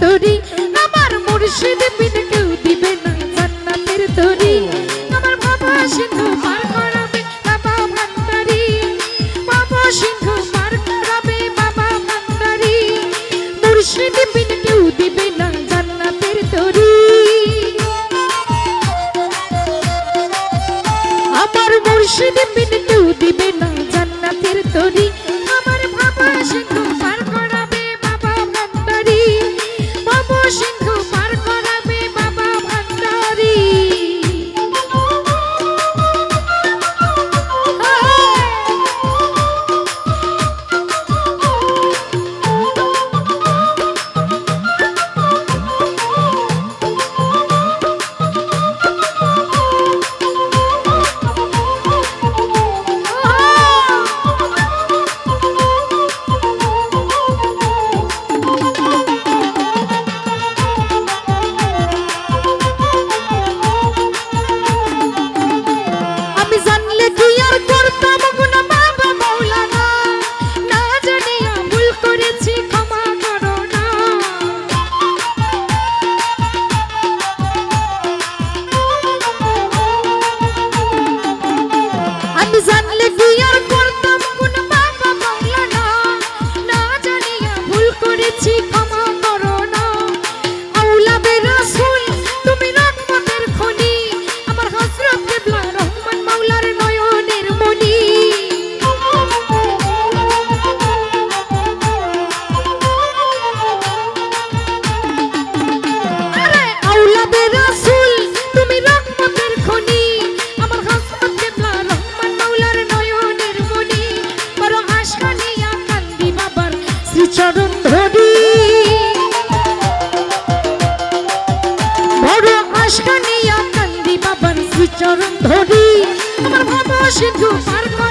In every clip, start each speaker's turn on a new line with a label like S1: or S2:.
S1: তরি সিন্ধু পার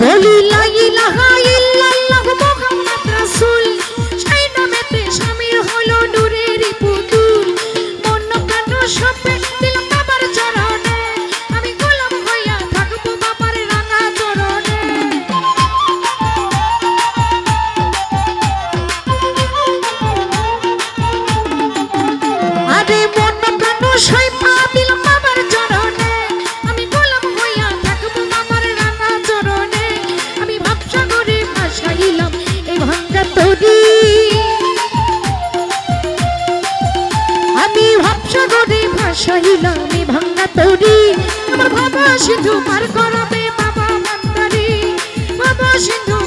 S1: ভুলিল সহিলামে ভাঙ্গা তরি। আমার ভব সিন্ধু পার করাবে বাবা মন্দারি ভব সিন্ধু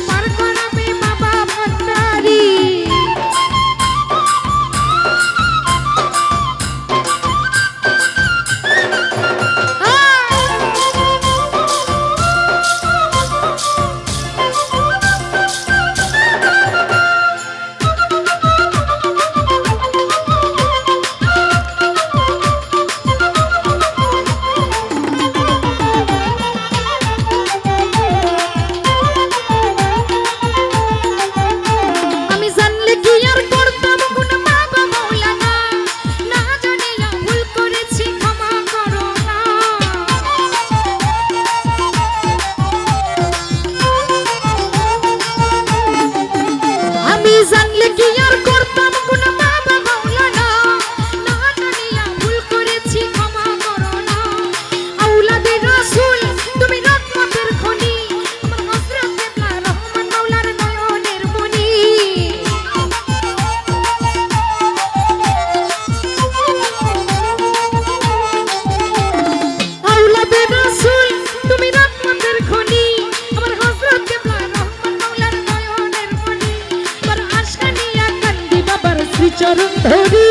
S1: জানলে কি করতে চরণ ধরি।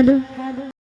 S1: ہلو